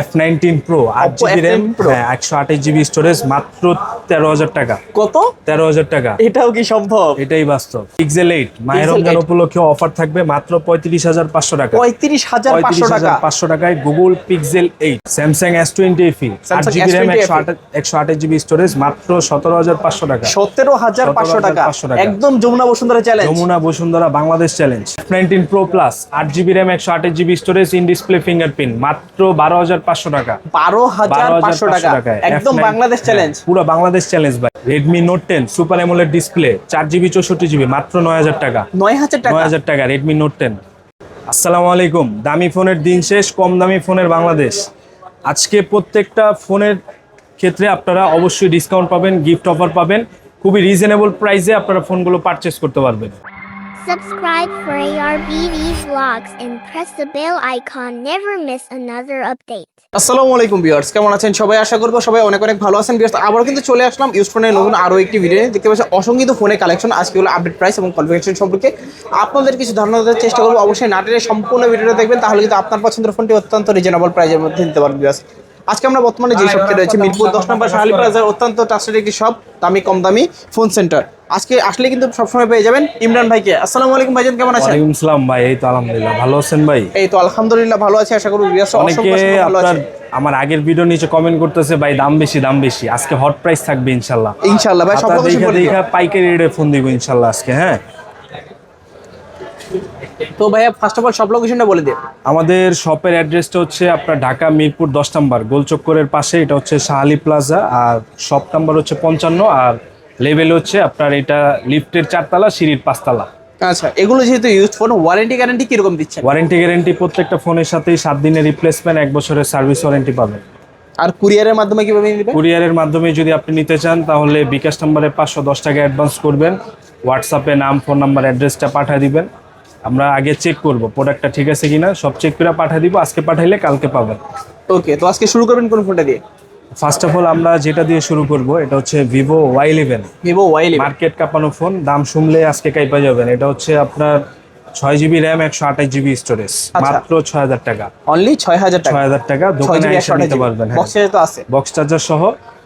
F nineteen pro আট GB RAM F9 Pro? একশো আঠাশ জিবি স্টোরেজ মাত্র তেরো হাজার টাকা। কত? তেরো হাজার টাকা। এটাও কি সম্ভব? এটাই বাস্তব। পিক্সেল এইট মায়ের রমজান উপলক্ষে অফার থাকবে মাত্র পঁয়ত্রিশ হাজার পাঁচশো টাকা। পঁয়ত্রিশ হাজার পঁয়ত্রিশ পাঁচশো টাকা? হাজার পাঁচশো টাকায় Google Pixel eight Samsung S twenty FE আট জিবি র্যাম একশো আঠাশ জিবি স্টোরেজ মাত্র সতেরো হাজার পাঁচশো টাকা। সতেরো হাজার পাঁচশো টাকা। 17,500 টাকা। একদম Jamuna Bashundhara challenge Jamuna Bashundhara Bangladesh challenge nineteen pro plus আট জিবি র্যাম একশো আঠাশ GB storage in display fingerprint মাত্র বারো হাজার পাঁচশো টাকা। বারো হাজার পাঁচশো পাঁচশো টাকা। একদম বাংলাদেশ চ্যালেঞ্জ পুরো বাংলাদেশ চ্যালেঞ্জ ভাই। Redmi note ten super AMOLED display চার জিবি চৌষট্টি জিবি মাত্র নয় হাজার টাকা। নয় হাজার টাকা। নয় হাজার টাকা রেডমি নোট টেন আসসালামু আলাইকুম। দামি ফোনের দিন শেষ কম দামি ফোনের বাংলাদেশ। আজকে প্রত্যেকটা ফোনের ক্ষেত্রে আপনারা অবশ্যই ডিসকাউন্ট পাবেন গিফট অফার পাবেন। খুবই রিজনেবল প্রাইসে আপনারা ফোনগুলো পারচেস করতে পারবেন। Subscribe for ARBV vlogs and press the bell icon. Never miss another update. আসসালামু আলাইকুম ভিউয়ার্স, কেমন আছেন সবাই? আশা করব সবাই অনেক অনেক ভালো আছেন। ভিউয়ার্স আবার কিন্তু চলে আসলাম ইউজ ফোনের নতুন আরও একটি ভিডিও দেখতে পাচ্ছেন অসংখ্য ফোনের কালেকশন আজকে হলো আপডেট প্রাইস এবং কনফিগারেশন সম্পর্কে। আপনাদের কিছু ধারণা দেওয়ার চেষ্টা করব। অবশ্যই নাটের সম্পূর্ণ ভিডিওটা দেখবেন, তাহলে কিন্তু আপনার পছন্দের ফোনটি অত্যন্ত রিজনেবল প্রাইসের মধ্যে নিতে পারবেন ভিউয়ার্স। আজকে আমরা বর্তমানে যে শপটি রয়েছে, মিরপুর দশ নম্বর শাহালি প্লাজার অত্যন্ত ট্রাস্টেড একটি শপ দামি, কম দামি ফোন সেন্টার আজকে আসলে কিন্তু সবসময় পেয়ে যাবেন ইমরান ভাইকে। আসসালামু আলাইকুম ভাইজান কেমন আছেন? ওয়ালাইকুম সালাম ভাই এই তো আলহামদুলিল্লাহ। ভালো আছেন ভাই? এই তো আলহামদুলিল্লাহ ভালো আছি আশা করি ভিউয়ার্স অনেকে আপনার আমার আগের ভিডিও নিচে কমেন্ট করতেছে ভাই দাম বেশি দাম বেশি। আজকে হট প্রাইস থাকবে ইনশাল্লাহ। ইনশাআল্লাহ ভাই সব কিছু দেখা পাইকারি রেটে ফোন দিব ইনশাল্লাহ আজকে হ্যাঁ? তো ভাইয়া ফার্স্ট অফ অল সব লোকেশনটা বলে দিন। আমাদের শপের অ্যাড্রেসটা হচ্ছে আপনার ঢাকা মিরপুর দশ নম্বর। গোলচক্করের পাশে এটা হচ্ছে শাহালি প্লাজা আর শপ নাম্বার হচ্ছে পঞ্চান্ন আর লেভেল হচ্ছে আপনার এটা লিফটের চারতলা সিঁড়ির পাঁচতলা। আচ্ছা এগুলো যেহেতু ইউজ ফোন ওয়ারেন্টি গ্যারান্টি কীরকম দিচ্ছেন? ওয়ারেন্টি গ্যারেন্টি প্রত্যেকটা ফোনের সাথেই সাত দিনের রিপ্লেসমেন্ট এক বছরের সার্ভিস ওয়ারেন্টি পাবেন। আর কুরিয়ারের মাধ্যমে কীভাবে নিবে কুরিয়ারের মাধ্যমে যদি আপনি নিতে চান তাহলে বিকাশ নম্বরে পাঁচশো দশ টাকা অ্যাডভান্স করবেন। হোয়াটসঅ্যাপে নাম ফোন নাম্বার অ্যাড্রেসটা পাঠিয়ে দিবেন। আমরা আগে চেক করব প্রোডাক্টটা ঠিক আছে কিনা। সব চেক করে পাঠিয়ে দিব আজকে পাঠাইলে কালকে পাবেন। ওকে তো আজকে শুরু করবেন কোন ফোনটা দিয়ে? ফার্স্ট অফ অল আমরা যেটা দিয়ে শুরু করব এটা হচ্ছে Vivo Y eleven Vivo Y market কাঁপানো ফোন দাম শুনলে আজকে কাইপা যাবেন। এটা হচ্ছে আপনার ছয় জিবি র্যাম একশো আঠাশ জিবি স্টোরেজ মাত্র ছয় হাজার টাকা অনলি ছয় হাজার টাকা ছয় হাজার টাকা দোকানে এসে নিতে পারবেন হ্যাঁ। বক্সে তো আছে। বক্স চার্জার সহ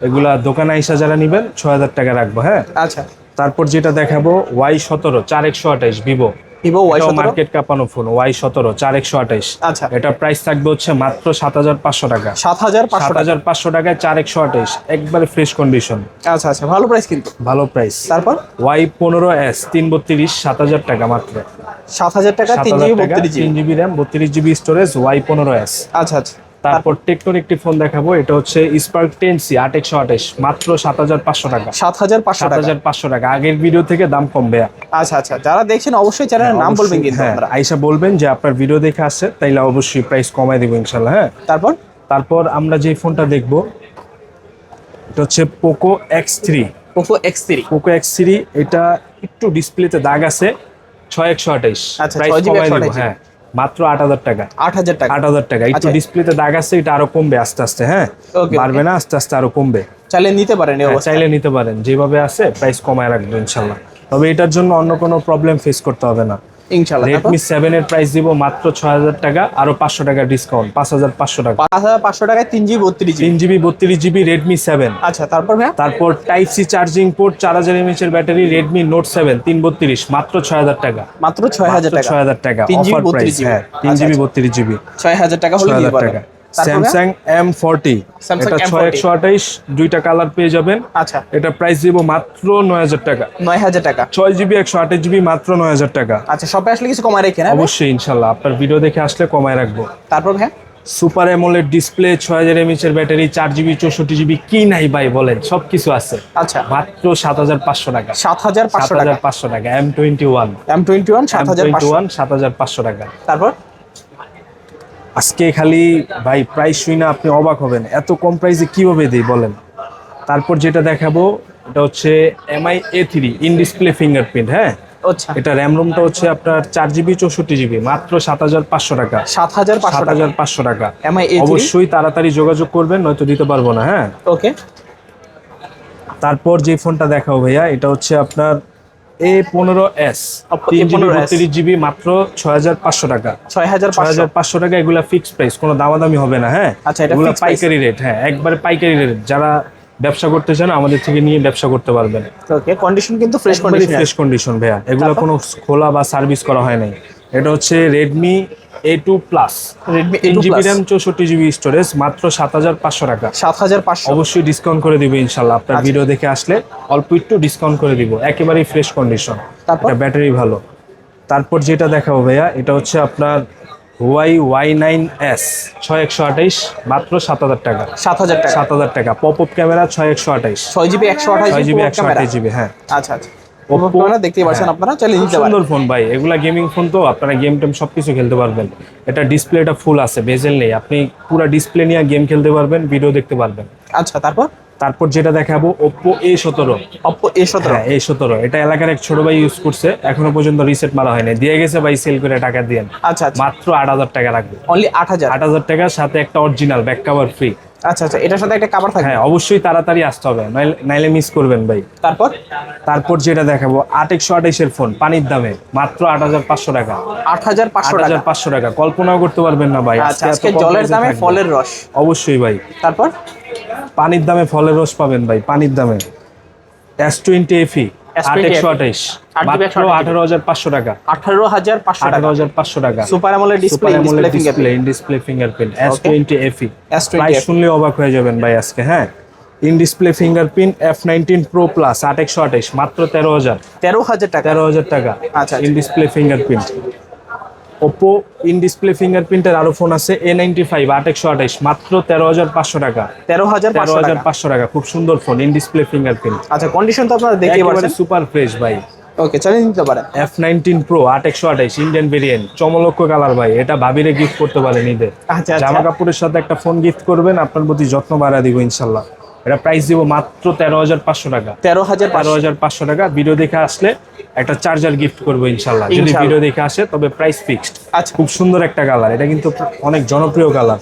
এগুলা দোকানে এসে যারা নিবেন ছয় হাজার টাকা রাখব হ্যাঁ। আচ্ছা। তারপর যেটা দেখাবো ওয়াই সতেরো চার একশো আঠাইশ ভিভো ভিভো ওয়াই মার্কেট কাঁপানো ফোন ওয়াই সতেরো চার একশো আঠাইশ আচ্ছা। এটা প্রাইস থাকবে হচ্ছে মাত্র সাত হাজার পাঁচশো টাকা। সাত হাজার সাত হাজার পাঁচশো টাকায় চার একশো আঠাইশ একবারে ফ্রেশ কন্ডিশন আচ্ছা আচ্ছা ভালো প্রাইস কিন্তু। ভালো প্রাইস তারপর? ওয়াই পনেরো এস তিন বত্রিশ সাত হাজার টাকা মাত্র। সাত হাজার টাকা তিন জিবি বত্রিশ জিবি। র্যাম বত্রিশ জিবি স্টোরেজ ওয়াই পনেরো এস আচ্ছা আচ্ছা। তারপর টেকটোর একটি ফোন দেখাবো এটা হচ্ছে স্পার্ক টেন সি আট একশো আঠাইশ মাত্র সাত হাজার পাঁচশো টাকা। সাত হাজার পাঁচশো সাত হাজার পাঁচশো টাকা। আগের ভিডিও থেকে দাম কমবে আচ্ছা আচ্ছা যারা দেখছেন অবশ্যই চ্যানেলের নাম বলবেন কিন্তু হ্যাঁ। আইসা বলবেন যে আপনার ভিডিও দেখে আসছে তাইলে অবশ্যই প্রাইস কমাই দেবো ইনশাল্লাহ হ্যাঁ। তারপর? তারপর আমরা যে ফোনটা দেখব এটা হচ্ছে Poco X three Poco X three Poco X three এটা একটু ডিসপ্লেতে দাগ আছে ছয় একশো আঠাইশ আচ্ছা, প্রাইস কমাই দেবো হ্যাঁ। মাত্র আট হাজার টাকা। আট হাজার টাকা। আট হাজার টাকা। একটু আচ্ছা। ডিসপ্লেতে দাগ আছে এটা আরও কমবে আস্তে আস্তে হ্যাঁ? পারবে বাড়বে না আস্তে আস্তে আরও কমবে। চাইলে নিতে পারেন হ্যাঁ, চাইলে নিতে পারেন। যেভাবে আছে প্রাইস কমায় রাখবেন ইনশাল্লাহ তবে এটার জন্য অন্য কোনো প্রবলেম ফেস করতে হবে না। সেভেন এর প্রাইস দিব মাত্র ছয় হাজার টাকা আরও পাঁচশো টাকা ডিসকাউন্ট পাঁচ হাজার পাঁচশো টাকা। পাঁচ হাজার পাঁচশো টাকায় তিন জিবি বত্রিশ জিবি। তিন জিবি বত্রিশ জিবি রেডমি সেভেন আচ্ছা তারপর তারপর টাইপ সি চার্জিং পোর্ট চার হাজার এমএচ এর ব্যাটারি রেডমি নোট সেভেন তিন বত্রিশ মাত্র ছয় হাজার টাকা। মাত্র ছয় হাজার টাকা। ছয় হাজার টাকা 3 GB অফার 32 প্রাইস হ্যাঁ তিন আচ্ছা, জিবি আচ্ছা। বত্রিশ জিবি। ছয় হাজার টাকা হলে ছয় পারবেন? স্যামসাং এম ফোরটি Samsung এটা ছয় M40 একশো আঠাইশ দুইটা কালার পেয়ে যাবেন। আচ্ছা। এটা প্রাইস দিব মাত্র নয় হাজার টাকা। নয় হাজার টাকা। ছয় জিবি একশো আঠাশ জিবি মাত্র নয় হাজার টাকা। আচ্ছা সবাই আসলে কিছু কমায় রেখে অবশ্যই ইনশাল্লাহ। আপনার ভিডিও দেখে আসলে কমায় রাখব। তারপর ভাইয়া? সুপার অ্যামোলেড ডিসপ্লে ছয় হাজার এমএচ এর ব্যাটারি চার জিবি চৌষট্টি জিবি কি নাই ভাই বলেন সব কিছু আছে। আচ্ছা। মাত্র সাত হাজার পাঁচশো টাকা। সাত হাজার পাঁচশো টাকা। পাঁচশো টাকা M twenty one M twenty one সাত হাজার ওয়ান সাত হাজার পাঁচশো টাকা। তারপর? আজকে খালি ভাই প্রাইস শুই না আপনি অবাক হবেন। এত কম প্রাইসে কীভাবে দিই বলেন? তারপর যেটা দেখাবো এটা হচ্ছে Mi A three in display fingerprint হ্যাঁ? আচ্ছা। এটা র্যাম রোমটা হচ্ছে আপনার চার জিবি চৌষট্টি জিবি মাত্র সাত হাজার পাঁচশো টাকা। সাত হাজার সাত হাজার পাঁচশো টাকা। অবশ্যই তাড়াতাড়ি যোগাযোগ করবেন নয়তো দিতে পারব না হ্যাঁ? ওকে তারপর যে ফোনটা দেখাও ভাইয়া এটা হচ্ছে আপনার এ পনেরো এস তিরিশ জিবি A15s বত্রিশ জিবি মাত্র ছয় হাজার পাঁচশো টাকা। ছয় হাজার ছয় হাজার পাঁচশো টাকা এগুলা ফিক্সড প্রাইস কোনো দামাদামি হবে না হ্যাঁ? আচ্ছা, এগুলা পাইকারি রেট হ্যাঁ একবারে পাইকারি রেট যারা ব্যবসা করতে চান আমাদের থেকে নিয়ে ব্যবসা করতে পারবেন। ওকে কন্ডিশন কিন্তু ফ্রেশ কন্ডিশন ফ্রেশ কন্ডিশন ভাইয়া। এগুলো কোনো খোলা বা সার্ভিস করা হয় নাই। এটা হচ্ছে Redmi A two plus Redmi তিন এ জিবি র্যাম চৌষট্টি জিবি স্টোরেজ মাত্র সাত হাজার পাঁচশো টাকা। সাত হাজার পাঁচশো। অবশ্যই ডিসকাউন্ট করে দিব ইনশাল্লাহ আপনার আচ্ছা। ভিডিও দেখে আসলে অল্প একটু ডিসকাউন্ট করে দিব একেবারেই ফ্রেশ কন্ডিশন তারপর? এটা ব্যাটারি ভালো। তারপর যেটা দেখাবো ভাইয়া এটা হচ্ছে আপনার ওয়াই ওয়াই নাইন এস ছয় একশো আঠাইশ মাত্র সাত হাজার টাকা। সাত হাজার টাকা। সাত হাজার টাকা। পপ আপ ক্যামেরা ছয় একশো আঠাইশ। ছয় জিবি একশো আঠাশ ছয় জিবি একশো আঠাইশ জিবি হ্যাঁ। আচ্ছা আচ্ছা। দেখতেই পাচ্ছেন হ্যাঁ। আপনারা খুব নিতে পারেন। সুন্দর ফোন ভাই এগুলা গেমিং ফোন তো আপনারা গেম টেম সবকিছু খেলতে পারবেন। এটা ডিসপ্লেটা ফুল আছে বেজেল নেই। আপনি পুরো ডিসপ্লে নিয়ে গেম খেলতে পারবেন ভিডিও দেখতে পারবেন। আচ্ছা তারপর? তারপর যেটা দেখাবো ওপ্পো এ সতেরো। অপ্পো এ সতেরো। হ্যাঁ এই সতেরো। এটা এলাকার এক ছোট ভাই ইউজ করছে এখনও পর্যন্ত রিসেট মারা হয়নি। দিয়ে গেছে ভাই সেল করে টাকা দিয়ে। আচ্ছা আচ্ছা। মাত্র আট হাজার টাকা রাখবে। অনলি আট হাজার? আট হাজার টাকার সাথে একটা অরিজিনাল ব্যাক কাভার ফ্রি আচ্ছা আচ্ছা এটার সাথে একটা কাবার থাকবে? হ্যাঁ অবশ্যই তাড়াতাড়ি আসতে হবে নাইলে- মিস করবেন ভাই। তারপর? তারপর যেটা দেখাবো আট একশো আঠাইশের ফোন পানির দামে মাত্র আট হাজার পাঁচশো টাকা। আট হাজার পাঁচশো হাজার পাঁচশো টাকা কল্পনাও করতে পারবেন না ভাই আচ্ছা আজকে জলের দামে ফলের রস। অবশ্যই ভাই। তারপর? পানির দামে ফলের রস পাবেন ভাই পানির দামে। এস টোয়েন্টি এফি আট একশো আঠাইশ আট GB মাত্র 128 আঠারো হাজার পাঁচশো টাকা। আঠারো হাজার পাঁচশো টাকা। সুপার আমলের display display display in display fingerprint S Okay. Twenty F E S20 price শুনলে অবাক হয়ে যাবেন ভাই আজকে হ্যাঁ? In display fingerprint F nineteen pro plus আট একশো আঠাইশ মাত্র তেরো হাজার। তেরো হাজার টাকা। তেরো হাজার টাকা। আচ্ছা, in display fingerprint Oppo in display ফিঙ্গারপ্রিন্টের আরও ফোন আছে এ নাইনটি ফাইভ আট একশো আঠাইশ মাত্র তেরো হাজার পাঁচশো টাকা। তেরো হাজার তেরো হাজার পাঁচশো টাকা খুব সুন্দর ফোন ইন ডিসপ্লে ফিঙ্গারপ্রিন্ট আচ্ছা কন্ডিশন তো আপনারা একেবারে পাচ্ছেন। সুপার ফ্রেশ ভাই। ওকে চালিয়ে নিতে পারেন। এফ নাইনটিন প্রো আট একশো আঠাইশ ইন্ডিয়ান ভেরিয়েন্ট চমলক্ষ কালার ভাই। এটা ভাবিরে গিফট করতে পারেন ঈদে। আচ্ছা জামা আচ্ছা। কাপড়ের সাথে একটা ফোন গিফট করবেন আপনার প্রতি যত্ন বাড়া দিব ইনশাল্লাহ। এটা প্রাইস দিব মাত্র তেরো হাজার পাঁচশো টাকা। তেরো হাজার তেরো হাজার পাঁচশো টাকা ভিডিও দেখে আসলে একটা চার্জার গিফট করব ইনশাল্লাহ যদি ভিডিও দেখে আসে তবে প্রাইস ফিক্সড আচ্ছা। খুব সুন্দর একটা কালার এটা কিন্তু অনেক জনপ্রিয় কালার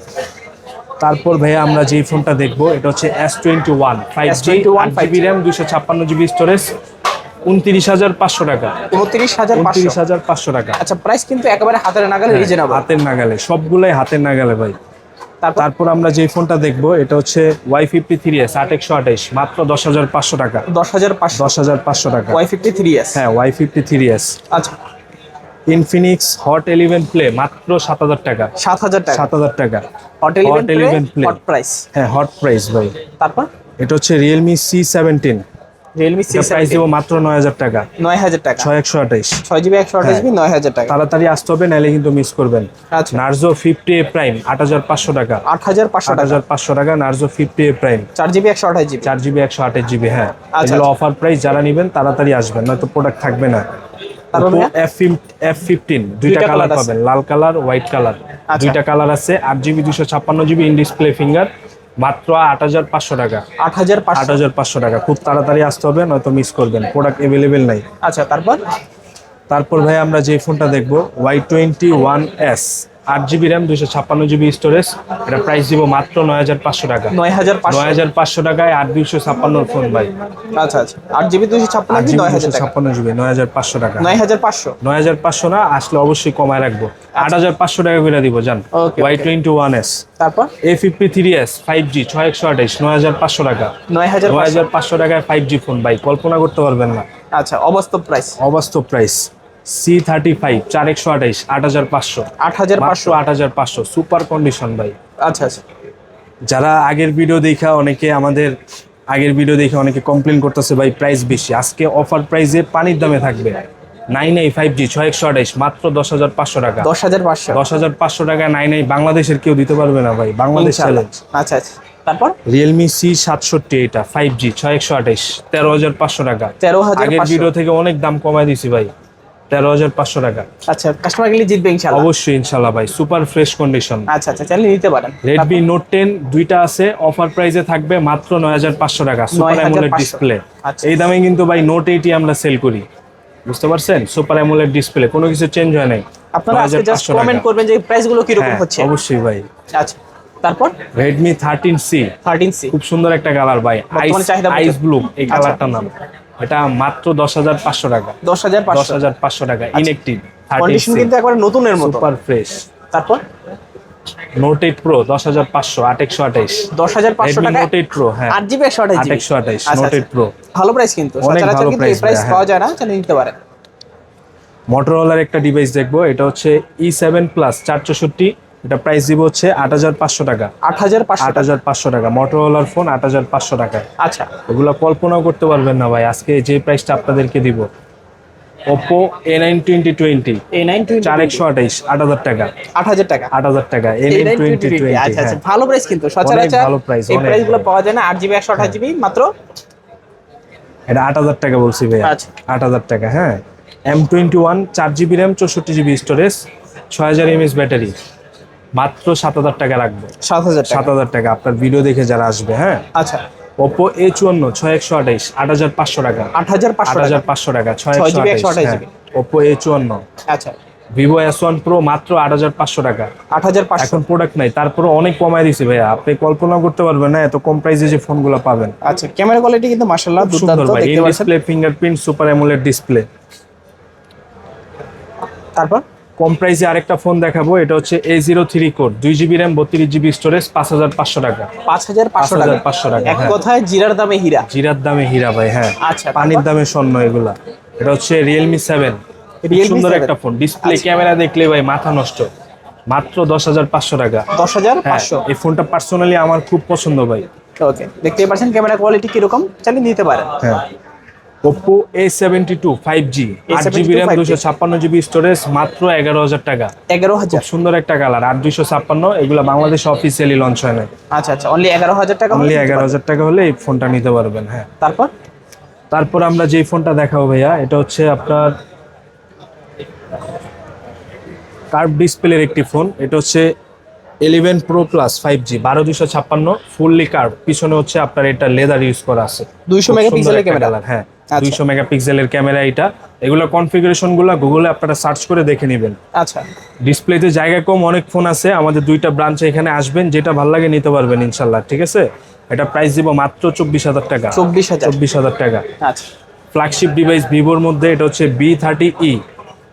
তারপর ভাইয়া আমরা যেই ফোনটা দেখব এটা হচ্ছে S twenty one five G S21 GB RAM দুশো ছাপ্পান্ন জিবি স্টোরেজ উনত্রিশ হাজার পাঁচশো টাকা। উনত্রিশ হাজার উনত্রিশ হাজার পাঁচশো টাকা। আচ্ছা প্রাইস কিন্তু একেবারে হাতের নাগালে রিজনেবল হাতের নাগালে সবগুলাই হাতের নাগালে ভাই। তারপর আমরা যে ফোনটা দেখব এটা হচ্ছে ওয়াই ফিফটি থ্রি এস আট একশো আঠাইশ মাত্র দশ হাজার পাঁচশো টাকা। দশ হাজার পাঁচশো। দশ হাজার পাঁচশো টাকা। ওয়াই ফিফটি থ্রি এস হ্যাঁ ওয়াই ফিফটি থ্রি এস আচ্ছা। ইনফিনিক্স হট ইলেভেন প্লে মাত্র সাত হাজার টাকা। সাত হাজার টাকা। সাত হাজার টাকা। Hot Hot 11 eleven Play। Hot price হ্যাঁ হট প্রাইস ভাই। তারপর? এটা হচ্ছে Realme C seventeen Realme C price দিব মাত্র নয় হাজার টাকা। নয় হাজার টাকা। ছয় একশো আঠাইশ। ছয় জিবি একশো আঠাশ জিবি নয় হাজার টাকা। তাড়াতাড়ি আসতে হবে নাহলে কিন্তু মিস করবেন। আচ্ছা। নার্জো ফিফটি এ প্রাইম আট হাজার পাঁচশো টাকা। আট হাজার পাঁচশো আট হাজার পাঁচশো টাকা নার্জো ফিফটি এ প্রাইম চার জিবি একশো আঠাশ জিবি চার জিবি একশো আঠাশ জিবি হ্যাঁ। আচ্ছা, এগুলো অফার প্রাইস যারা নেবেন তাড়াতাড়ি আসবেন নয়তো প্রোডাক্ট থাকবে না? এফ ফিফটিন দুইটা কালার পাবেন লাল কালার হোয়াইট কালার আচ্ছা। দুইটা কালার আছে আট জিবি দুশো ছাপ্পান্ন জিবি ইন ডিসপ্লে ফিঙ্গার মাত্র আট হাজার পাঁচশো টাকা। আট হাজার আট হাজার পাঁচশো টাকা। খুব তাড়াতাড়ি আসতে হবে নয়তো মিস করবেন। প্রোডাক্ট অ্যাভেলেবেল নাই। আচ্ছা তারপর? তারপর ভাই আমরা যে ফোনটা দেখব ওয়াই টোয়েন্টি ওয়ান এস আট জিবি র্যাম দুইশো ছাপ্পান্ন জিবি স্টোরেজ এটা প্রাইস দিব মাত্র নয় হাজার পাঁচশো টাকা নয় হাজার নয় হাজার পাঁচশো টাকায় আট দুইশো ছাপ্পান্নর ফোন ভাই আচ্ছা আচ্ছা আট জিবি দুশো ছাপ্পান্ন নয় হাজার ছাপ্পান্ন জিবি নয় হাজার পাঁচশো টাকা নয় হাজার পাঁচশো নয় হাজার পাঁচশো না আসলে অবশ্যই কমায় রাখব আট হাজার পাঁচশো টাকা করে দিব জান ওয়াই টোয়েন্টি ওয়ান এস তারপর A fifty three S five G ছয় একশো আঠাইশ নয় হাজার পাঁচশো টাকা নয় হাজার নয় হাজার পাঁচশো টাকায় ফাইভ জি ফোন ভাই কল্পনা করতে পারবেন না আচ্ছা অবাস্তব প্রাইস অবাস্তব প্রাইস সি থার্টি ফাইভ চার একশো আঠাইশ আট হাজার পাঁচশো। আট হাজার পাঁচশো। আট হাজার পাঁচশো সুপার কন্ডিশন ভাই। আচ্ছা আচ্ছা। যারা আগের ভিডিও দেখা অনেকে আমাদের আগের ভিডিও দেখে অনেকে কমপ্লেন করতেছে ভাই প্রাইস বেশি। আজকে অফার প্রাইসে পানির দামে থাকবে। নাইন আই ফাইভ জি ছয় একশো আঠাইশ মাত্র দশ হাজার পাঁচশো টাকা। দশ হাজার পাঁচশো। দশ হাজার পাঁচশো টাকা নাইন আই বাংলাদেশের কেউ দিতে পারবে না ভাই বাংলাদেশ চ্যালেঞ্জ আচ্ছা আচ্ছা। তারপর? রিয়েলমি সি সাতষট্টি এটা ফাইভ জি ছয় একশো আঠাইশ তেরো হাজার পাঁচশো টাকা। তেরো হাজার আগের ভিডিও থেকে অনেক দাম কমায় দিছি ভাই। তেরো হাজার পাঁচশো টাকা। আচ্ছা কাস্টমার গেলে জিতবে ইনশাল্লাহ অবশ্যই ইনশাল্লাহ ভাই সুপার ফ্রেশ কন্ডিশন আচ্ছা আচ্ছা চালিয়ে নিতে পারেন। রেডমি নোট টেন দুইটা আছে অফার প্রাইসে থাকবে মাত্র নয় হাজার পাঁচশো টাকা সুপার 9,500 অ্যামোলেড ডিসপ্লে আচ্ছা। এই দামে কিন্তু ভাই নোট এইটি আমরা সেল করি। বুঝতে পারছেন? সুপার অ্যামোলেড ডিসপ্লে কোনো কিছু চেঞ্জ হয় নাই। আপনারা আজকে জাস্ট কমেন্ট করবেন যে প্রাইসগুলো কীরকম হ্যাঁ, হচ্ছে। অবশ্যই ভাই। আচ্ছা তারপর? Redmi thirteen C thirteen C খুব সুন্দর একটা কালার ভাই। আইস। ব্লু এই আচ্ছা। কালারটার নাম। এটা মাত্র দশ হাজার পাঁচশো টাকা। দশ হাজার দশ হাজার পাঁচশো টাকা। ইনএক্টিভ কন্ডিশন কিন্তু একবার নতুনের মতো। সুপার ফ্রেশ তারপর? নোট এইট প্রো দশ হাজার পাঁচশো আট একশো আঠাইশ। দশ হাজার পাঁচশো টাকা? নোট এইট প্রো হ্যাঁ। আট জিবি একশো আট একশো আঠাইশ আচ্ছা, নোট আচ্ছা। এইট প্রো ভালো প্রাইস কিন্তু। অনেক ভালো প্রাইস ভাইয়া, পাওয়া যায় না চালিয়ে নিতে পারেন মোটরোলার একটা ডিভাইস দেখব এটা হচ্ছে ই সেভেন প্লাস চার চৌষট্টি এটা প্রাইস দিব হচ্ছে আট হাজার পাঁচশো টাকা। আট হাজার আট হাজার পাঁচশো টাকা। মোটরোলার ফোন আট হাজার পাঁচশো টাকায় আচ্ছা। এগুলো কল্পনাও করতে পারবেন না ভাই। আজকে যে প্রাইসটা আপনাদেরকে দিব। Oppo A nine twenty twenty এই নাইন চার একশো আঠাইশ আট হাজার টাকা। আট হাজার টাকা। আট হাজার টাকা। এ নাইন টোয়েন্টি টোয়েন্টি আচ্ছা আচ্ছা ভালো প্রাইস কিন্তু। সচরাচর ভালো এই প্রাইসগুলো ভালো। পাওয়া যায় না। আট জিবি একশো আঠাশ জিবি মাত্র। এটা আট হাজার টাকা বলছি ভাই আচ্ছা। আট হাজার টাকা হ্যাঁ। এম টোয়েন্টি ওয়ান চার জিবি র্যাম চৌষট্টি জিবি স্টোরেজ ছয় হাজার এমএস ব্যাটারি মাত্র সাত হাজার টাকা রাখব সাত হাজার সাত হাজার টাকা আপনার ভিডিও দেখে যারা আসবে হ্যাঁ? আচ্ছা। ওপো এ চুয়ান্ন ছয় একশো আঠাইশ আট হাজার পাঁচশো টাকা। আট হাজার আট হাজার পাঁচশো টাকা ছয় একশো আঠাইশ ওপো এ চুয়ান্ন। আচ্ছা। ভিভো এস ওয়ান প্রো মাত্র আট হাজার পাঁচশো টাকা। আট হাজার পাঁচশো। এখন প্রোডাক্ট নাই তারপরে অনেক কমায় দিছি ভাইয়া। আপনি কল্পনা করতে পারবেন না এত কম প্রাইসে যে ফোনগুলো পাবেন। আচ্ছা ক্যামেরা কোয়ালিটি কিন্তু মাশাআল্লাহ দুর্দান্ত দেখতে পাচ্ছেন। Display fingerprint super AMOLED display তারপর? কম প্রাইসে আরেকটা ফোন দেখাবো এটা হচ্ছে এ জিরো থ্রি কোড দুই জিবি র্যাম বত্রিশ জিবি স্টোরেজ পাঁচ হাজার পাঁচশো টাকা। পাঁচ হাজার পাঁচশো টাকা। 5,500 টাকা, এক হ্যাঁ। কথায় জিরার দামে হীরা। জিরার দামে হীরা ভাই হ্যাঁ। আচ্ছা, পানির দামে স্বর্ণ এগুলা। এটা হচ্ছে রিয়েলমি সেভেন সুন্দর একটা ফোন ডিসপ্লে ক্যামেরা দেখলে ভাই মাথা নষ্ট। মাত্র দশ হাজার পাঁচশো টাকা। দশ হাজার হ্যাঁ পাঁচশো এই ফোনটা পার্সোনালি আমার খুব পছন্দ ভাই। ওকে দেখতেই পাচ্ছেন ক্যামেরা কোয়ালিটি কীরকম? চালিয়ে নিতে পারেন। হ্যাঁ। Oppo A seventy two five G আট A72 জিবি র্যাম 5G দুশো ছাপ্পান্ন জিবি স্টোরেজ মাত্র এগারো হাজার টাকা। এগারো হাজার। সুন্দর একটা কালার আট দুইশো ছাপ্পান্ন এগুলো বাংলাদেশ অফিসিয়ালি লঞ্চ হয় না আচ্ছা আচ্ছা অনলি এগারো হাজার টাকা অনলি এগারো। হাজার টাকা হলে এই ফোনটা নিতে পারবেন হ্যাঁ। তারপর? তারপর আমরা যেই ফোনটা দেখাবো ভাইয়া এটা হচ্ছে আপনার কার্ভ ডিসপ্লের একটি ফোন এটা হচ্ছে eleven pro plus five G বারো দুশো ছাপ্পান্ন ফুললি কার্ভ পিছনে হচ্ছে আপনার এটা লেদার ইউজ করা আছে। 200 খুব মেগাপিক্সেলের ক্যামেরা? হ্যাঁ। দুইশো মেগাপিক্সেলের ক্যামেরা এটা। এগুলো কনফিগারেশনগুলো গুগলে আপনারা সার্চ করে দেখে নেবেন। আচ্ছা। ডিসপ্লেতে জায়গা কম অনেক ফোন আছে। আমাদের দুইটা ব্রাঞ্চে এখানে আসবেন যেটা ভালো লাগে নিতে পারবেন ইনশাল্লাহ ঠিক আছে? এটা প্রাইস দিব মাত্র চব্বিশ হাজার টাকা। চব্বিশ হাজার। চব্বিশ হাজার টাকা। আচ্ছা। ফ্ল্যাগশিপ ডিভাইস ভিভোর মধ্যে এটা হচ্ছে বি থার্টি ই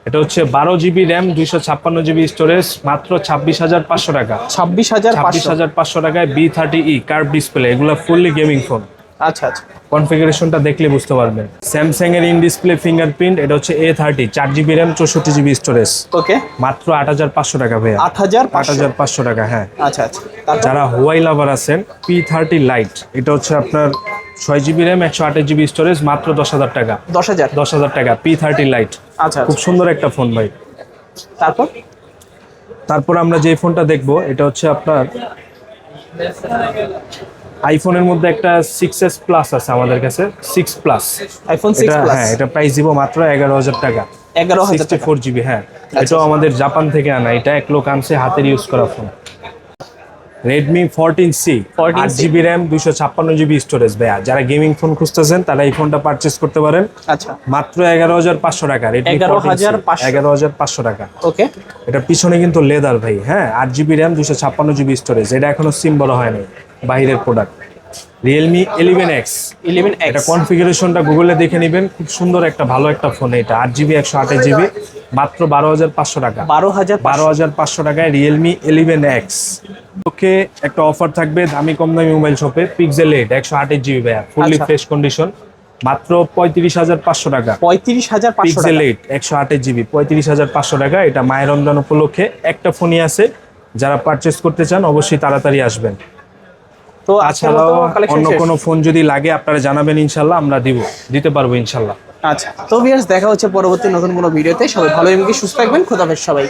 এটা হচ্ছে বারো জিবি র্যাম দুইশো ছাপ্পান্ন জিবি স্টোরেজ মাত্র ছাব্বিশ হাজার পাঁচশো টাকা। ছাব্বিশ হাজার ছাব্বিশ হাজার পাঁচশো টাকায় B thirty E curve display এগুলো ফুললি গেমিং ফোন আচ্ছা আচ্ছা। কনফিগারেশনটা দেখলে বুঝতে পারবেন। স্যামসাং এর ইন ডিসপ্লে ফিঙ্গারপ্রিন্ট এটা হচ্ছে এ থার্টি চার জিবি র্যাম চৌষট্টি জিবি স্টোরেজ ওকে মাত্র আট হাজার পাঁচশো টাকা ভাইয়া। আট হাজার আট হাজার পাঁচশো টাকা হ্যাঁ। আচ্ছা আচ্ছা। যারা হোয়াই লাভার আছেন পি থার্টি লাইট এটা হচ্ছে আপনার ছয় জিবি র্যাম একশো আঠাশ জিবি স্টোরেজ মাত্র দশ হাজার টাকা। দশ হাজার? দশ হাজার টাকা পি থার্টি লাইট আচ্ছা। খুব সুন্দর একটা ফোন ভাই। তারপর? তারপর আমরা যে ফোনটা দেখব এটা হচ্ছে আপনার আইফোনের মধ্যে একটা সিক্স এস প্লাস আছে আমাদের কাছে six plus iPhone six plus হ্যাঁ এটা প্রাইস দিব মাত্র এগারো হাজার টাকা। এগারো হাজার ফোর জিবি হ্যাঁ। এটাও আমাদের জাপান থেকে আনা। এটা এক লোক আনছে হাতের ইউজ করা phone Redmi fourteen C 14C আট জিবি র্যাম দুইশো ছাপ্পান্ন জিবি স্টোরেজ ভাইয়া যারা গেমিং ফোন খুঁজতেছেন তারা এই ফোনটা পারচেস করতে পারেন। আচ্ছা। মাত্র এগারো হাজার পাঁচশো টাকা রেডমি 11,500 এগারো হাজার পাঁচশো। টাকা। ওকে। এটা পিছনে কিন্তু লেদার ভাই। হ্যাঁ আট জিবি র্যাম দুশো ছাপ্পান্ন জিবি স্টোরেজ এটা এখনও সিম বড় হয়নি। বাইরের product Realme eleven X eleven এটা কনফিগারেশনটা গুগলে দেখে নেবেন। খুব সুন্দর একটা ভালো একটা ফোন এটা। আট জিবি একশো আঠাশ জিবি মাত্র বারো হাজার পাঁচশো টাকা। বারো হাজার বারো হাজার পাঁচশো টাকায় রিয়েলমি ইলেভেন এক্স ওকে একটা অফার থাকবে দামি কম দামি মোবাইল শপে পিক্সেল এইট একশো আঠাশ জিবি ভাইয়া। ফুললি। ফ্রেশ কন্ডিশন মাত্র পঁয়ত্রিশ হাজার পাঁচশো টাকা। পঁয়ত্রিশ হাজার পিক্সেল এইট একশো আঠাশ জিবি পঁয়ত্রিশ হাজার পাঁচশো টাকা। এটা মায়ের রমজান উপলক্ষে একটা ফোনই আছে। যারা পারচেস করতে চান অবশ্যই তাড়াতাড়ি আসবেন। তো আচ্ছা তাছাড়াও অন্য কোনো ফোন যদি লাগে আপনারা জানাবেন ইনশাল্লাহ আমরা দিব দিতে পারব ইনশাল্লাহ। আচ্ছা তো ভিউয়ার্স দেখা হচ্ছে পরবর্তী নতুন কোনো ভিডিওতে। সবাই ভালো এমনকি সুস্থ থাকবেন খোদাফেজ সবাই